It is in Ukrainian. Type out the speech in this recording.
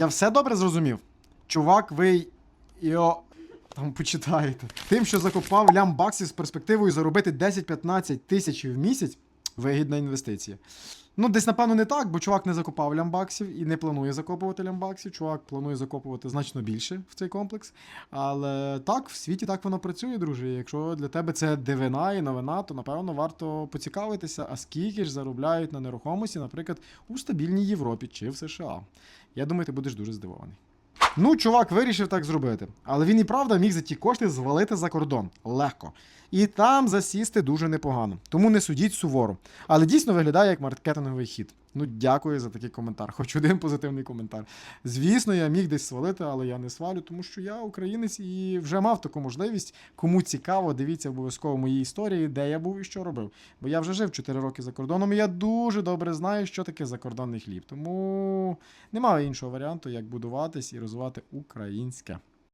Я все добре зрозумів. Чувак, ви його там почитаєте. Тим, що закопав лям баксів з перспективою заробити 10-15 тисяч в місяць, вигідна інвестиція. Ну, десь, напевно, не так, бо чувак не закопав лямбаксів і не планує закопувати лямбаксів. Чувак планує закопувати значно більше в цей комплекс. Але так, в світі так воно працює, друже. Якщо для тебе це дивина і новина, то напевно варто поцікавитися, а скільки ж заробляють на нерухомості, наприклад, у стабільній Європі чи в США. Я думаю, ти будеш дуже здивований. Ну, чувак вирішив так зробити. Але він і правда міг за ті кошти звалити за кордон. Легко. І там засісти дуже непогано. Тому не судіть суворо. Але дійсно виглядає як маркетинговий хід. Ну, дякую за такий коментар. Хоч один позитивний коментар. Звісно, я міг десь свалити, але я не свалю, тому що я українець і вже мав таку можливість. Кому цікаво, дивіться обов'язково мої історії, де я був і що робив. Бо я вже жив 4 роки за кордоном, і я дуже добре знаю, що таке закордонний хліб. Тому немає іншого варіанту, як будуватись і розвивати українське.